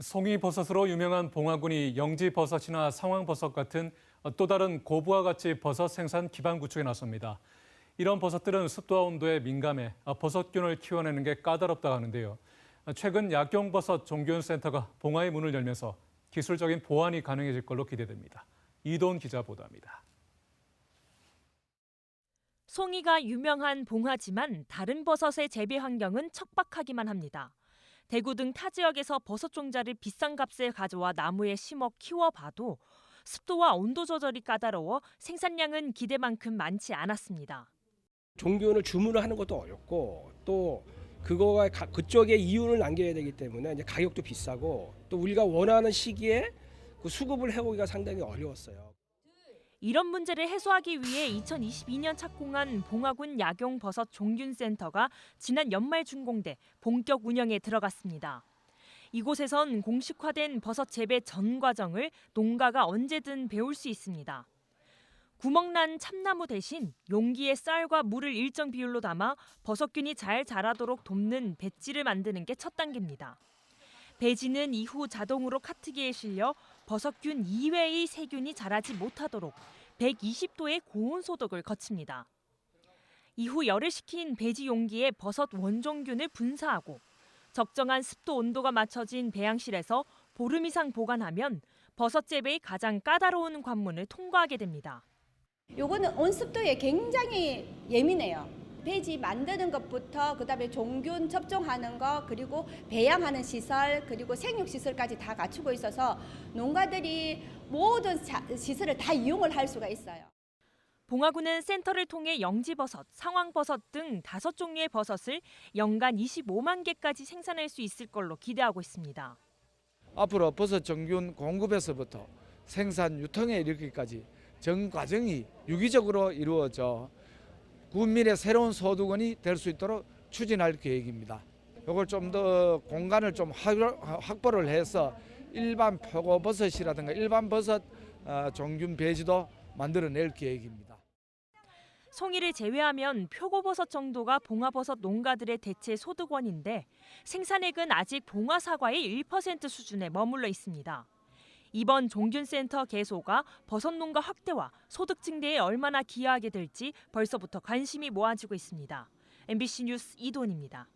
송이버섯으로 유명한 봉화군이 영지버섯이나 상황버섯 같은 또 다른 고부와 가치 버섯 생산 기반 구축에 나섭니다. 이런 버섯들은 습도와 온도에 민감해 버섯균을 키워내는 게 까다롭다고 하는데요. 최근 약용버섯 종균센터가 봉화의 문을 열면서 기술적인 보완이 가능해질 걸로 기대됩니다. 이돈 기자 보도합니다. 송이가 유명한 봉화지만 다른 버섯의 재배 환경은 척박하기만 합니다. 대구 등 타 지역에서 버섯 종자를 비싼 값에 가져와 나무에 심어 키워봐도 습도와 온도 조절이 까다로워 생산량은 기대만큼 많지 않았습니다. 종균을 주문을 하는 것도 어렵고 또 그거가 가- 그쪽에 이윤을 남겨야 되기 때문에 이제 가격도 비싸고 또 우리가 원하는 시기에 그 수급을 해오기가 상당히 어려웠어요. 이런 문제를 해소하기 위해 2022년 착공한 봉화군 약용 버섯 종균센터가 지난 연말 준공돼 본격 운영에 들어갔습니다. 이곳에선 공식화된 버섯 재배 전 과정을 농가가 언제든 배울 수 있습니다. 구멍난 참나무 대신 용기에 쌀과 물을 일정 비율로 담아 버섯균이 잘 자라도록 돕는 배지를 만드는 게 첫 단계입니다. 배지는 이후 자동으로 카트기에 실려 버섯균 이외의 세균이 자라지 못하도록 120도의 고온 소독을 거칩니다. 이후 열을 식힌 배지 용기에 버섯 원종균을 분사하고 적정한 습도 온도가 맞춰진 배양실에서 보름 이상 보관하면 버섯 재배의 가장 까다로운 관문을 통과하게 됩니다. 요거는 온습도에 굉장히 예민해요. 배지 만드는 것부터 그다음에 종균 접종하는 거 그리고 배양하는 시설 그리고 생육 시설까지 다 갖추고 있어서 농가들이 모든 자- 시설을 다 이용을 할 수가 있어요. 봉화구는 센터를 통해 영지버섯, 상황버섯 등 다섯 종류의 버섯을 연간 25만 개까지 생산할 수 있을 걸로 기대하고 있습니다. 앞으로 버섯 정균 공급에서부터 생산 유통에 이르기까지 전 과정이 유기적으로 이루어져 국민의 새로운 소득원이 될 수 있도록 추진할 계획입니다. 이걸 좀 더 공간을 좀 확- 확보를 해서 일반 표고버섯이라든가 일반 버섯 어, 종균 배지도 만들어낼 계획입니다. 송이를 제외하면 표고버섯 정도가 봉화버섯 농가들의 대체 소득원인데 생산액은 아직 봉화사과의 1% 수준에 머물러 있습니다. 이번 종균센터 개소가 버섯 농가 확대와 소득 증대에 얼마나 기여하게 될지 벌써부터 관심이 모아지고 있습니다. MBC 뉴스 이돈입니다.